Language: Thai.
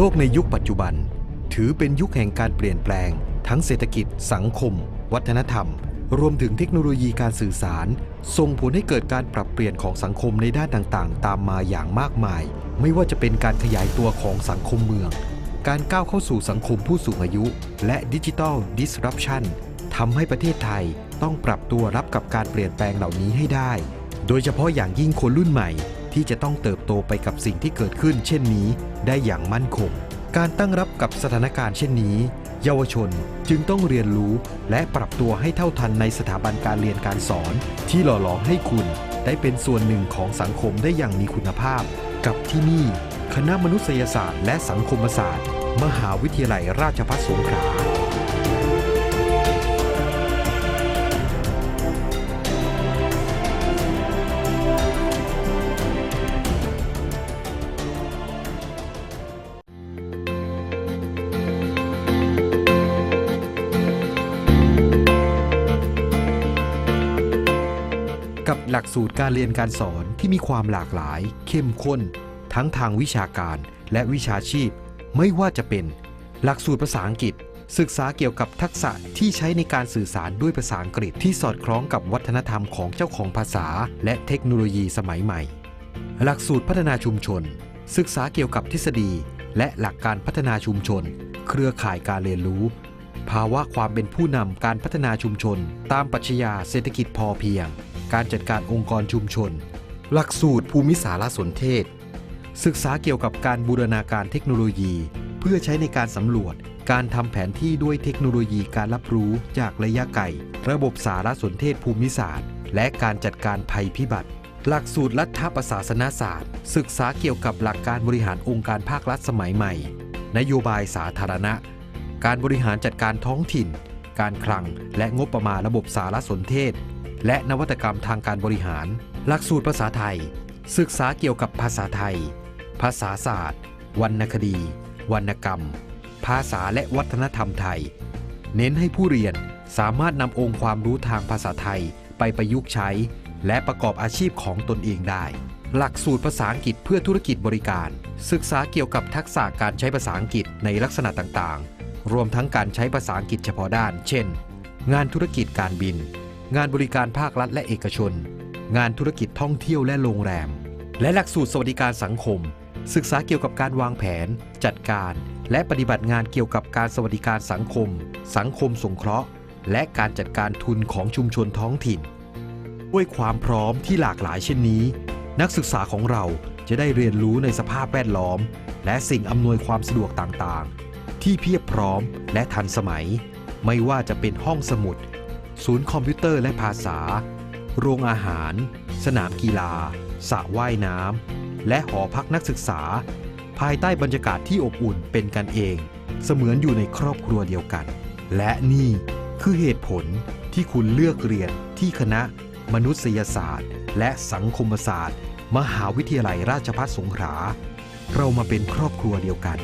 โลกในยุคปัจจุบัน ถือเป็นยุคแห่งการเปลี่ยนแปลง ทั้งเศรษฐกิจ สังคม วัฒนธรรม รวมถึงเทคโนโลยีการสื่อสาร ส่งผลให้เกิดการปรับเปลี่ยนของสังคมในด้านต่างๆ ตามมาอย่างมากมาย ไม่ว่าจะเป็นการขยายตัวของสังคมเมือง การก้าวเข้าสู่สังคมผู้สูงอายุ และดิจิทัล disruption ทำให้ประเทศไทยต้องปรับตัวรับกับการเปลี่ยนแปลงเหล่านี้ให้ได้ โดยเฉพาะอย่างยิ่งคนรุ่นใหม่ ที่จะต้องเติบโตไปกับสิ่งที่เกิดขึ้น เช่นนี้ได้อย่างมั่นคง การตั้งรับกับสถานการณ์เช่นนี้ เยาวชนจึงต้องเรียนรู้และปรับตัวให้เท่าทันในสถาบันการเรียนการสอน ที่หล่อหลอมให้คุณได้เป็นส่วนหนึ่งของสังคมได้อย่างมีคุณภาพ กับที่นี่ คณะมนุษยศาสตร์ และสังคมศาสตร์ มหาวิทยาลัยราชภัฏสงขลา กับหลักสูตรการเรียนการสอนที่มีความหลากหลาย เข้มข้น ทั้งทางวิชาการและวิชาชีพ ไม่ว่าจะเป็น หลักสูตรภาษาอังกฤษ ศึกษาเกี่ยวกับทักษะที่ใช้ในการสื่อสารด้วยภาษาอังกฤษที่สอดคล้องกับวัฒนธรรมของเจ้าของภาษา และเทคโนโลยีสมัยใหม่ หลักสูตรพัฒนาชุมชน ศึกษาเกี่ยวกับทฤษฎี และหลักการพัฒนาชุมชน เครือข่ายการเรียนรู้ ภาวะความเป็นผู้นำการพัฒนาชุมชน ตามปรัชญาเศรษฐกิจพอเพียง การจัดการองค์กรชุมชน หลักสูตรภูมิสารสนเทศ ศึกษาเกี่ยวกับการบูรณาการเทคโนโลยี เพื่อใช้ในการสำรวจ การทำแผนที่ด้วยเทคโนโลยีการรับรู้จากระยะไกล ระบบสารสนเทศภูมิศาสตร์ และการจัดการภัยพิบัติ หลักสูตรรัฐประศาสนศาสตร์ ศึกษาเกี่ยวกับหลักการบริหารองค์การภาครัฐสมัยใหม่ นโยบายสาธารณะ การบริหารจัดการท้องถิ่น การคลัง และงบประมาณระบบสารสนเทศ และนวัตกรรมทางการบริหาร หลักสูตรภาษาไทย ศึกษาเกี่ยวกับภาษาไทย ภาษาศาสตร์ วรรณคดี วรรณกรรม ภาษาและวัฒนธรรมไทย เน้นให้ผู้เรียนสามารถนำองค์ความรู้ทางภาษาไทยไปประยุกต์ใช้ และประกอบอาชีพของตนเองได้ หลักสูตรภาษาอังกฤษเพื่อธุรกิจบริการ ศึกษาเกี่ยวกับทักษะการใช้ภาษาอังกฤษในลักษณะต่างๆ รวมทั้งการใช้ภาษาอังกฤษเฉพาะด้าน เช่น งานธุรกิจการบิน งานบริการภาครัฐและเอกชน งานธุรกิจท่องเที่ยวและโรงแรม และหลักสูตรสวัสดิการสังคม ศึกษาเกี่ยวกับการวางแผน จัดการ และปฏิบัติงานเกี่ยวกับการสวัสดิการสังคม สังคมสงเคราะห์ และการจัดการทุนของชุมชนท้องถิ่น ด้วยความพร้อมที่หลากหลายเช่นนี้ นักศึกษาของเราจะได้เรียนรู้ในสภาพแวดล้อม และสิ่งอำนวยความสะดวกต่างๆ ที่เพียบพร้อมและทันสมัย ไม่ว่าจะเป็นห้องสมุด ศูนย์คอมพิวเตอร์และภาษา โรงอาหาร สนามกีฬาสระว่ายน้ำ และหอพักนักศึกษา ภายใต้บรรยากาศที่อบอุ่นเป็นกันเอง เสมือนอยู่ในครอบครัวเดียวกัน และนี่คือเหตุผลที่คุณเลือกเรียนที่คณะมนุษยศาสตร์ และสังคมศาสตร์ มหาวิทยาลัยราชภัฏสงขลา เรามาเป็นครอบครัวเดียวกัน